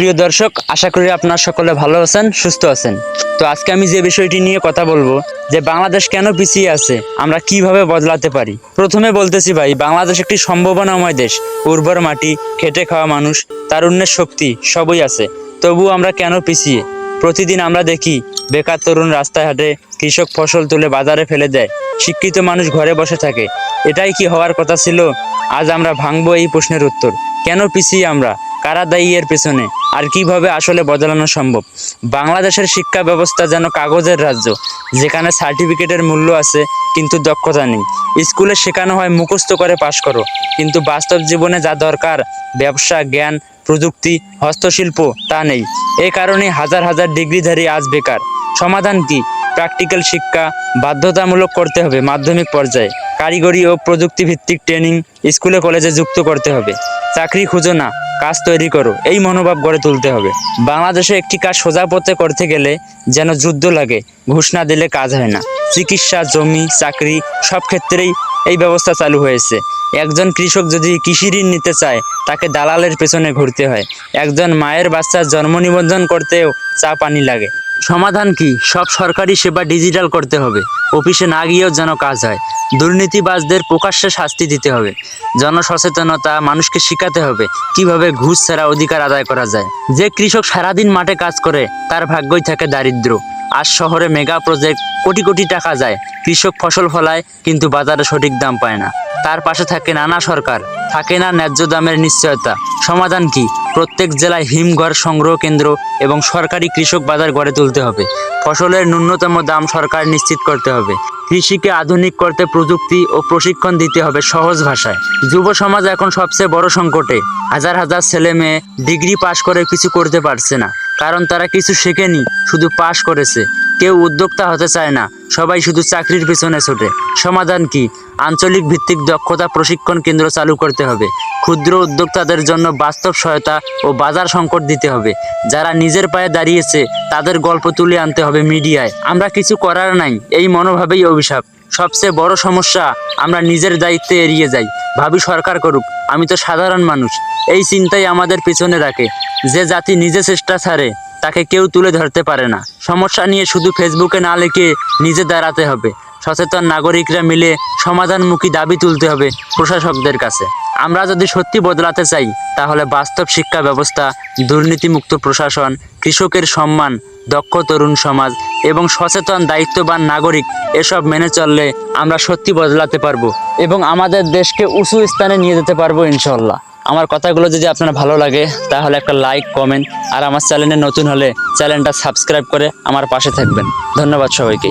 প্রিয় দর্শক, আশা করি আপনারা সকলে ভালো আছেন, সুস্থ আছেন। তো আজকে আমি যে বিষয়টি নিয়ে কথা বলব, যে বাংলাদেশ কেন পিছিয়ে আছে, আমরা কীভাবে বদলাতে পারি? প্রথমে বলতেছি ভাই, বাংলাদেশ একটি সম্ভাবনাময় দেশ। উর্বর মাটি, খেটে খাওয়া মানুষ, তারুণ্যের শক্তি সবই আছে। তবু আমরা কেন পিছিয়ে? প্রতিদিন আমরা দেখি, বেকার তরুণ রাস্তায় হাঁটে কৃষক ফসল তুলে বাজারে ফেলে দেয়, শিক্ষিত মানুষ ঘরে বসে থাকে। এটাই কি হওয়ার কথা ছিল? আজ আমরা ভাঙবো এই প্রশ্নের উত্তর। কেন পিছিয়ে আমরা? কারা দায়ী এর পেছনে আর কীভাবে আসলে বদলানো সম্ভব? বাংলাদেশের শিক্ষা ব্যবস্থা যেন কাগজের রাজ্য, যেখানে সার্টিফিকেটের মূল্য আছে, কিন্তু দক্ষতা নেই। স্কুলে শেখানো হয়, মুখস্থ করে পাশ করো। কিন্তু বাস্তব জীবনে যা দরকার, ব্যবসা, জ্ঞান, প্রযুক্তি, হস্তশিল্প, তা নেই। এ কারণে হাজার হাজার ডিগ্রিধারী আজ বেকার। সমাধান কি? প্র্যাকটিক্যাল শিক্ষা বাধ্যতামূলক করতে হবে মাধ্যমিক পর্যায়ে। কারিগরি ও প্রযুক্তিভিত্তিক ট্রেনিং স্কুলে কলেজে যুক্ত করতে হবে। চাকরি খুঁজো না। কাজ তৈরি করো, এই মনোভাব গড়ে তুলতে হবে। বাংলাদেশে একটি কাজ সোজা পথে করতে গেলে যেন যুদ্ধ লাগে, ঘোষণা দিলে কাজ হয় না। চিকিৎসা, জমি, চাকরি, সব ক্ষেত্রেই এই ব্যবস্থা চালু হয়েছে। একজন কৃষক যদি কৃষি ঋণ নিতে চায়, তাকে দালালের পেছনে ঘুরতে হয়। একজন মায়ের বাচ্চার জন্ম নিবন্ধন করতেও চা পানি লাগে। সমাধান কি? সব সরকারি সেবা ডিজিটাল করতে হবে। অফিসে না গিয়েও যেন কাজ হয়। দুর্নীতিবাজদের প্রকাশ্যে শাস্তি দিতে হবে। জনসচেতনতা মানুষকে শেখাতে হবে কীভাবে ঘুষ ছাড়া অধিকার আদায় করা যায়। যে কৃষক সারাদিন মাঠে কাজ করে, তার ভাগ্যই থাকে দারিদ্র আজ শহরে মেগা প্রজেক্ট কোটি কোটি টাকা যায়। কৃষক ফসল ফলায়, কিন্তু বাজারে সঠিক দাম পায় না। তার পাশে থাকে নানা সরকার, থাকে না ন্যায্য দামের নিশ্চয়তা। সমাধান কি? প্রত্যেক জেলায় হিমঘর সংগ্রহ কেন্দ্র এবং সরকারি কৃষক বাজার গড়ে তুলতে হবে। ফসলের ন্যূনতম দাম সরকার নিশ্চিত করতে হবে। কৃষিকে আধুনিক করতে প্রযুক্তি ও প্রশিক্ষণ দিতে হবে সহজ ভাষায়। যুব সমাজ এখন সবচেয়ে বড় সংকটে। হাজার হাজার ছেলে মেয়ে ডিগ্রি পাশ করে কিছু করতে পারছে না। কারণ তারা কিছু শেখেনি, শুধু পাশ করেছে। কেউ উদ্যোক্তা হতে চায় না। সবাই শুধু চাকরির পিছনে ছোটে। সমাধান কি? আঞ্চলিক ভিত্তিক দক্ষতা প্রশিক্ষণ কেন্দ্র চালু করতে হবে। ক্ষুদ্র উদ্যোক্তাদের জন্য বাস্তব সহায়তা ও বাজার সংকট দিতে হবে। যারা নিজের পায়ে দাঁড়িয়েছে, তাদের গল্প তুলে আনতে হবে মিডিয়ায়। আমরা কিছু করার নাই, এই মনোভাবেই অভিশাপ। সবচেয়ে বড় সমস্যা, আমরা নিজের দায়িত্বে এড়িয়ে যাই। ভাবি সরকার করুক, আমি তো সাধারণ মানুষ। এই চিন্তাই আমাদের পিছনে রাখে। যে জাতি নিজে চেষ্টা ছাড়ে তাকে কেউ তুলে ধরতে পারে না। সমস্যা নিয়ে শুধু ফেসবুকে না লিখে নিজে দাঁড়াতে হবে। সচেতন নাগরিকরা মিলে সমাধানমুখী দাবি তুলতে হবে প্রশাসকদের কাছে। আমরা যদি সত্যি বদলাতে চাই, তাহলে বাস্তব শিক্ষা ব্যবস্থা, দুর্নীতিমুক্ত প্রশাসন, কৃষকের সম্মান, দক্ষ তরুণ সমাজ এবং সচেতন দায়িত্ববান নাগরিক, এসব মেনে চললে আমরা সত্যি বদলাতে পারব এবং আমাদের দেশকে উঁচু স্থানে নিয়ে যেতে পারব ইনশাল্লাহ। আমার কথাগুলো যদি আপনার ভালো লাগে, তাহলে একটা লাইক কমেন্ট আর আমার চ্যানেলে নতুন হলে চ্যানেলটা সাবস্ক্রাইব করে আমার পাশে থাকবেন। ধন্যবাদ সবাইকে।